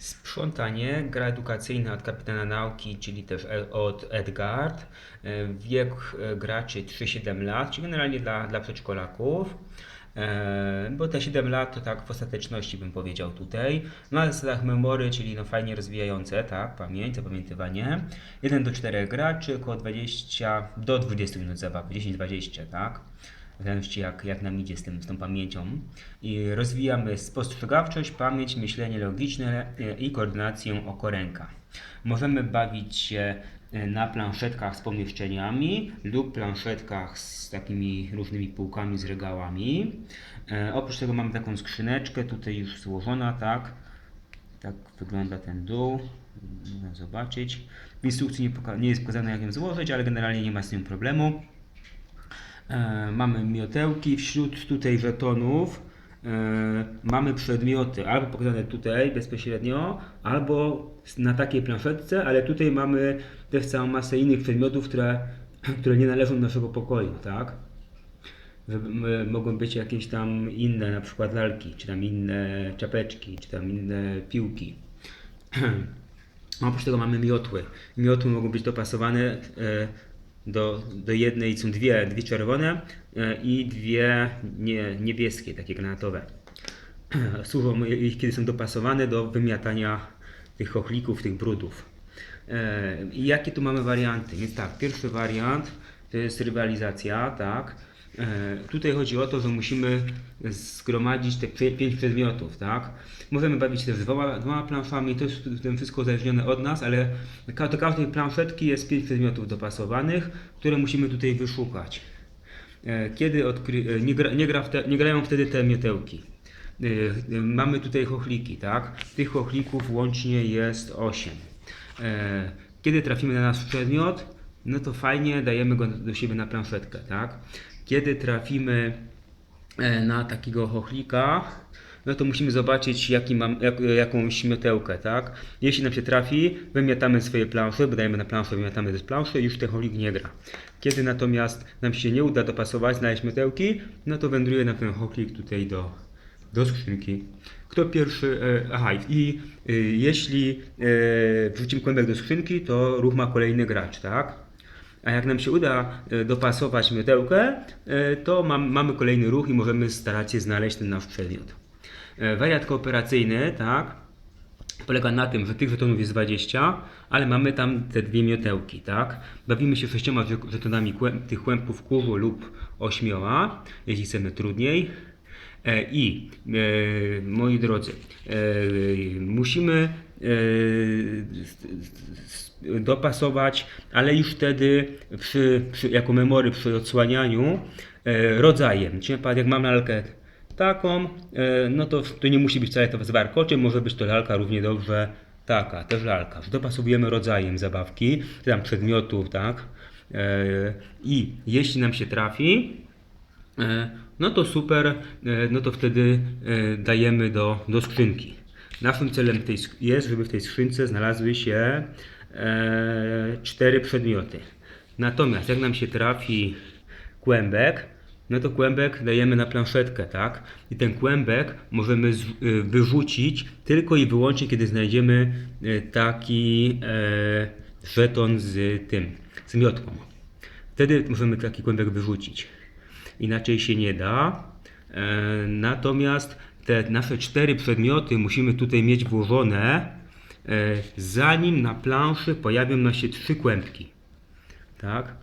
Sprzątanie, gra edukacyjna od kapitana nauki, czyli też od Edgard. E, Wiek e, graczy 3-7 lat, czyli generalnie dla, dla przedszkolaków. E, Bo te 7 lat to tak w ostateczności bym powiedział tutaj. Na zasadach memory, czyli no fajnie rozwijające, tak, pamięć, zapamiętywanie. 1 do 4 graczy, około 20 do 20 minut zabawy, 10-20, tak. Zależności jak, jak nam idzie z, tym, z tą pamięcią. I rozwijamy spostrzegawczość, pamięć, myślenie logiczne e, i koordynację oko ręka. Możemy bawić się e, na planszetkach z pomieszczeniami lub planszetkach z takimi różnymi półkami z regałami. E, oprócz tego mamy taką skrzyneczkę tutaj już złożona, tak. Tak wygląda ten dół. Można zobaczyć. W instrukcji nie, nie jest pokazane jak ją złożyć, ale generalnie nie ma z nią problemu. E, mamy miotełki, wśród tutaj żetonów e, mamy przedmioty, albo pokazane tutaj bezpośrednio, albo na takiej planszetce, ale tutaj mamy też całą masę innych przedmiotów, które, które nie należą do naszego pokoju, tak? Mogą być jakieś tam inne, na przykład lalki, czy tam inne czapeczki, czy tam inne piłki. Oprócz tego mamy miotły. Miotły mogą być dopasowane e, do, do jednej, są dwie, dwie czerwone e, i dwie nie, niebieskie, takie granatowe. Służą, kiedy są dopasowane do wymiatania tych chochlików, tych brudów. E, I jakie tu mamy warianty? Więc tak, pierwszy wariant to jest rywalizacja, tak. E, Tutaj chodzi o to, że musimy zgromadzić te pięć przedmiotów, tak? Możemy bawić się też dwoma, dwoma planszami, to jest w tym wszystko uzależnione od nas, ale do każdej planszetki jest pięć przedmiotów dopasowanych, które musimy tutaj wyszukać. E, Kiedy odkry... e, nie, gra, nie, gra wte... nie grają wtedy te miotełki. Mamy tutaj chochliki, tak? Tych chochlików łącznie jest 8. Kiedy trafimy na nasz przedmiot, no to fajnie dajemy go do siebie na planszetkę, tak? Kiedy trafimy e, na takiego chochlika, no to musimy zobaczyć jaki mam, jak, jakąś tak? Jeśli nam się trafi, wymiatamy swoje plansze, dajemy na planszę, wymiatamy z planszy i już ten chochlik nie gra. Kiedy natomiast nam się nie uda dopasować, znaleźć miotełki, no to wędruje nam ten chochlik tutaj do, do skrzynki. Kto pierwszy, e, aha i e, jeśli e, wrzucimy kłębek do skrzynki, to ruch ma kolejny gracz, tak? A jak nam się uda e, dopasować miotełkę, e, to mam, mamy kolejny ruch i możemy starać się znaleźć ten nasz przedmiot. E, Wariant kooperacyjny, tak, polega na tym, że tych żetonów jest 20, ale mamy tam te dwie miotełki, tak? Bawimy się sześcioma żet- żetonami tych kłębków kurzu lub ośmioma, jeśli chcemy trudniej. I e, moi drodzy, e, musimy dopasować, ale już wtedy przy, przy, jako memory przy odsłanianiu e, rodzajem. Czyli na przykład jak mam lalkę taką, e, no to to nie musi być wcale to z może być to lalka równie dobrze taka, też lalka. Dopasowujemy rodzajem zabawki, tam przedmiotów, tak? E, I jeśli nam się trafi, no to super, no to wtedy dajemy do, do skrzynki. Naszym celem tej, jest, żeby w tej skrzynce znalazły się e, cztery przedmioty. Natomiast jak nam się trafi kłębek, no to kłębek dajemy na planszetkę, tak? I ten kłębek możemy z, y, wyrzucić tylko i wyłącznie, kiedy znajdziemy y, taki e, żeton z tym, z miotką. Wtedy możemy taki kłębek wyrzucić. Inaczej się nie da. Natomiast te nasze cztery przedmioty musimy tutaj mieć włożone, e, zanim na planszy pojawią nam się trzy kłębki. Tak?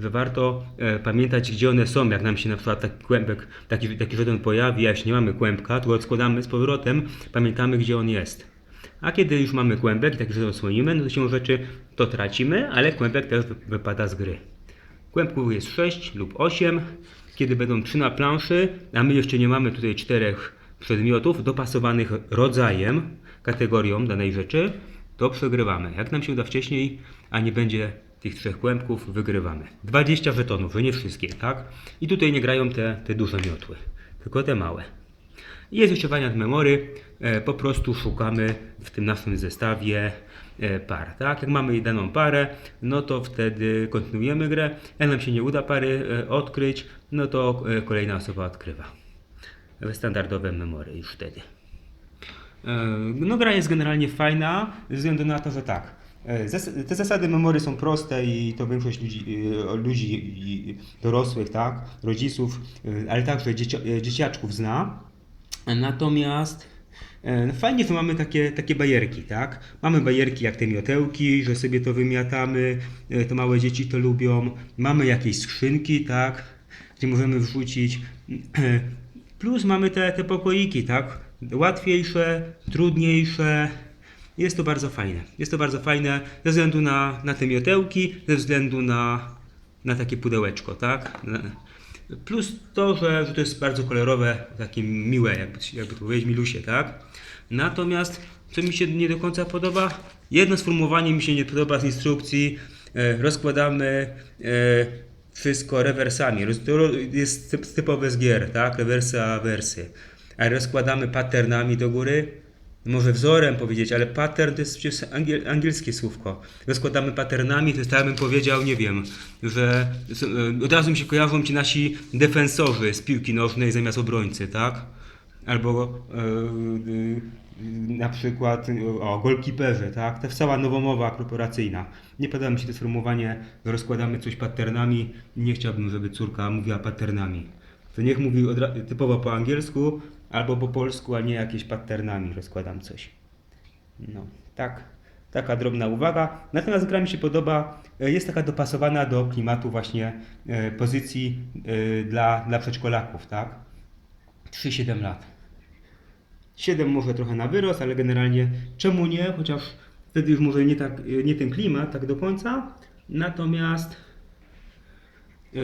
Że warto e, pamiętać, gdzie one są. Jak nam się na przykład taki kłębek, taki, taki żeton pojawi, a jeśli nie mamy kłębka, to go odskładamy z powrotem, pamiętamy, gdzie on jest. A kiedy już mamy kłębek i taki żeton odsłonimy, no to się rzeczy to tracimy, ale kłębek też wy- wypada z gry. Kłębków jest 6 lub 8. Kiedy będą 3 na planszy, a my jeszcze nie mamy tutaj czterech przedmiotów dopasowanych rodzajem, kategorią danej rzeczy, to przegrywamy. Jak nam się uda wcześniej, a nie będzie tych trzech kłębków, wygrywamy. 20 żetonów, że nie wszystkie, tak? I tutaj nie grają te, te duże miotły, tylko te małe. I Jest jeszcze wariant memory, e, po prostu szukamy w tym naszym zestawie e, par, tak? Jak mamy daną parę, no to wtedy kontynuujemy grę. Jak nam się nie uda pary e, odkryć, no to kolejna osoba odkrywa. Standardowe memory już wtedy. No gra jest generalnie fajna, ze względu na to, że tak. e, Te zasady memory są proste i to większość ludzi, e, ludzi dorosłych, tak, rodziców, e, ale także dziecia, dzieciaczków zna. Natomiast no fajnie, że mamy takie, takie bajerki, tak? Mamy bajerki jak te miotełki, że sobie to wymiatamy, to małe dzieci to lubią. Mamy jakieś skrzynki, tak? Gdzie możemy wrzucić. Plus mamy te, te pokoiki, tak? Łatwiejsze, trudniejsze. Jest to bardzo fajne. Jest to bardzo fajne ze względu na, na te miotełki, ze względu na, na takie pudełeczko, tak? Plus to, że, że to jest bardzo kolorowe, takie miłe, jakby, jakby to powiedzieć, milusie, tak? Natomiast, co mi się nie do końca podoba, jedno sformułowanie mi się nie podoba z instrukcji. E, rozkładamy e, wszystko rewersami. To jest typ- typowe z gier, tak? Rewersa, wersy. A rozkładamy patternami do góry. Może wzorem powiedzieć, ale pattern to jest przecież angiel, angielskie słówko. Rozkładamy patternami, to jest tak jakbym powiedział, nie wiem, że e, od razu mi się kojarzą ci nasi defensorzy z piłki nożnej zamiast obrońcy, tak? Albo e, na przykład o golkiperzy, tak? To cała nowomowa korporacyjna. Nie podoba mi się to sformułowanie, rozkładamy coś patternami. Nie chciałbym, żeby córka mówiła patternami. To niech mówi typowo po angielsku albo po polsku, a nie jakieś patternami rozkładam coś. No, tak. Taka drobna uwaga. Natomiast gra mi się podoba, jest taka dopasowana do klimatu właśnie e, pozycji e, dla, dla przedszkolaków, tak? 3-7 lat. 7 może trochę na wyrost, ale generalnie czemu nie, chociaż wtedy już może nie, tak, nie ten klimat tak do końca. Natomiast e,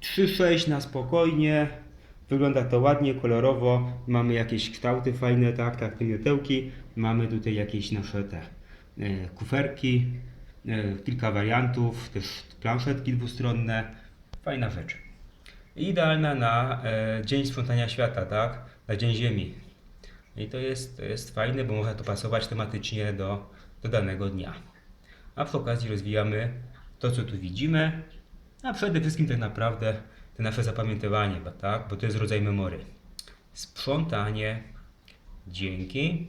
3-6 na spokojnie. Wygląda to ładnie, kolorowo. Mamy jakieś kształty fajne, tak, tak, te miotełki. Mamy tutaj jakieś nasze te e, kuferki, e, kilka wariantów, też planszetki dwustronne. Fajna rzecz. Idealna na Dzień Sprzątania Świata, tak? Na Dzień Ziemi. I to jest, to jest fajne, bo można to pasować tematycznie do, do danego dnia. A przy okazji rozwijamy to, co tu widzimy, a przede wszystkim tak naprawdę te nasze zapamiętywanie, bo, tak? bo to jest rodzaj memory. Sprzątanie dzięki